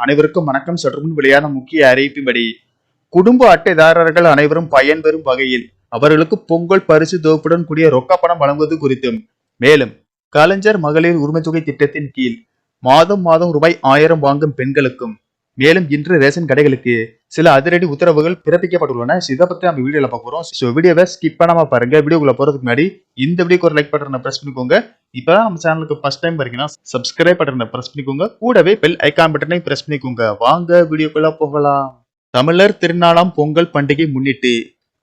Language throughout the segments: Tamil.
அனைவருக்கும் வணக்கம். சற்று முன் வெளியான முக்கிய அறிவிப்பின்படி குடும்ப அட்டைதாரர்கள் அனைவரும் பயன்பெறும் வகையில் அவர்களுக்கு பொங்கல் பரிசு தொகுப்புடன் கூடிய ரொக்க பணம் வழங்குவது குறித்தும் மேலும் கலைஞர் மகளிர் உரிமைத்தொகை திட்டத்தின் கீழ் மாதம் மாதம் ரூபாய் ஆயிரம் வாங்கும் பெண்களுக்கும் மேலும் இன்று ரேஷன் கடைகளுக்கு சில அதிரடி உத்தரவுகள் பிறப்பிக்கப்பட்டுள்ளன. இதை பத்தி நம்ம வீடியோல பார்க்க போறோம். ஸோ வீடியோவை ஸ்கிப் பண்ணாம பாருங்க. வீடியோக்குள்ள போறதுக்கு முன்னாடி இந்த வீடியோக்கு ஒரு லைக் பட்டனை ப்ரெஸ் பண்ணிக்கோங்க. இப்போ நம்ம சேனலுக்கு ஃபர்ஸ்ட் டைம் பாருங்கன்னா சப்ஸ்கிரைப் பட்டனை ப்ரெஸ் பண்ணிக்கோங்க. கூடவே பெல் ஐக்கான் பட்டனை ப்ரெஸ் பண்ணிக்கோங்க. வாங்க வீடியோக்குள்ள போகலாம். தமிழர் திருநாளாம் பொங்கல் பண்டிகை முன்னிட்டு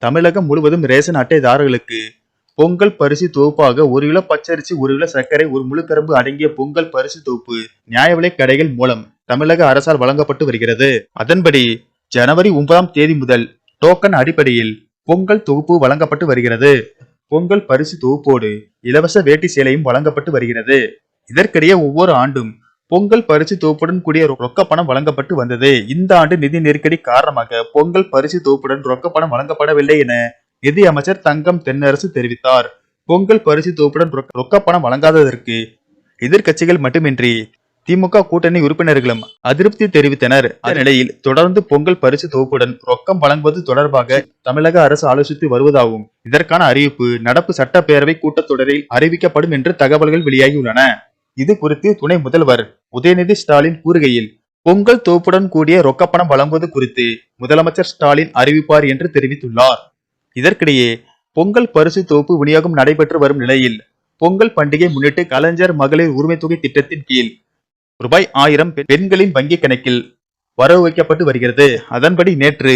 தமிழகம் முழுவதும் ரேஷன் அட்டைதாரர்களுக்கு பொங்கல் பரிசு தொகுப்பாக ஒரு கிலோ பச்சரிசி ஒரு கிலோ சர்க்கரை ஒரு முழு கரும்பு அடங்கிய பொங்கல் பரிசு தொகுப்பு நியாய விலை கடைகள் மூலம் தமிழக அரசால் வழங்கப்பட்டு வருகிறது. அதன்படி ஜனவரி ஒன்பதாம் தேதி முதல் டோக்கன் அடிப்படையில் பொங்கல் தொகுப்பு வழங்கப்பட்டு வருகிறது. பொங்கல் பரிசு தொகுப்போடு இலவச வேட்டி சேலையும் வழங்கப்பட்டு வருகிறது. இதற்கிடையே ஒவ்வொரு ஆண்டும் பொங்கல் பரிசு தொகுப்புடன் கூடிய ரொக்க பணம் வழங்கப்பட்டு வந்தது. இந்த ஆண்டு நிதி நெருக்கடி காரணமாக பொங்கல் பரிசு தொகுப்புடன் ரொக்க பணம் வழங்கப்படவில்லை என நிதி அமைச்சர் தங்கம் தென்னரசு தெரிவித்தார். பொங்கல் பரிசு தொகுப்புடன் ரொக்க- பணம் வழங்காததற்கு எதிர்கட்சிகள் மட்டுமின்றி திமுக கூட்டணி உறுப்பினர்களும் அதிருப்தி தெரிவித்தனர். அந்த தொடர்ந்து பொங்கல் பரிசு தொகுப்புடன் ரொக்கம் வழங்குவது தொடர்பாக தமிழக அரசு ஆலோசித்து வருவதாகவும் இதற்கான அறிவிப்பு நடப்பு சட்டப்பேரவை கூட்டத்தொடரில் அறிவிக்கப்படும் என்று தகவல்கள் வெளியாகியுள்ளன. இது குறித்து துணை முதல்வர் உதயநிதி ஸ்டாலின் கூறுகையில் பொங்கல் தொகுப்புடன் கூடிய ரொக்கப்பணம் வழங்குவது குறித்து முதலமைச்சர் ஸ்டாலின் அறிவிப்பார் என்று தெரிவித்துள்ளார். இதற்கிடையே பொங்கல் பரிசு தொகுப்பு விநியோகம் நடைபெற்று வரும் நிலையில் பொங்கல் பண்டிகை முன்னிட்டு கலைஞர் மகளிர் உரிமை தொகை திட்டத்தின் கீழ் ரூபாய் ஆயிரம் பெண்களின் வங்கி கணக்கில் வரவு வைக்கப்பட்டு வருகிறது. அதன்படி நேற்று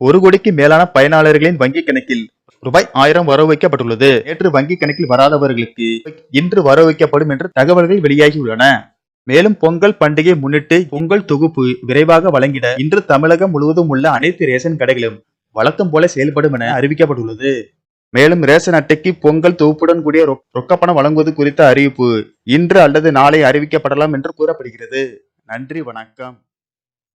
ஒரு கோடிக்கு மேலான பயனாளர்களின் வங்கி கணக்கில் ரூபாய் ஆயிரம் வரவு வைக்கப்பட்டுள்ளது. நேற்று வங்கி கணக்கில் வராதவர்களுக்கு இன்று வரவு வைக்கப்படும் என்ற தகவல்கள் வெளியாகியுள்ளன. மேலும் பொங்கல் பண்டிகை முன்னிட்டு பொங்கல் தொகுப்பு விரைவாக வழங்கிட இன்று தமிழகம் முழுவதும் உள்ள அனைத்து ரேஷன் கடைகளும் வழக்கம் போல செயல்படும் என அறிவிக்கப்பட்டுள்ளது. மேலும் ரேஷன் அட்டைக்கு பொங்கல் தொகுப்புடன் கூடிய ரொ- ரொக்கப்பணம் வழங்குவது குறித்த அறிவிப்பு இன்று அல்லது நாளை அறிவிக்கப்படலாம் என்று கூறப்படுகிறது. நன்றி வணக்கம்.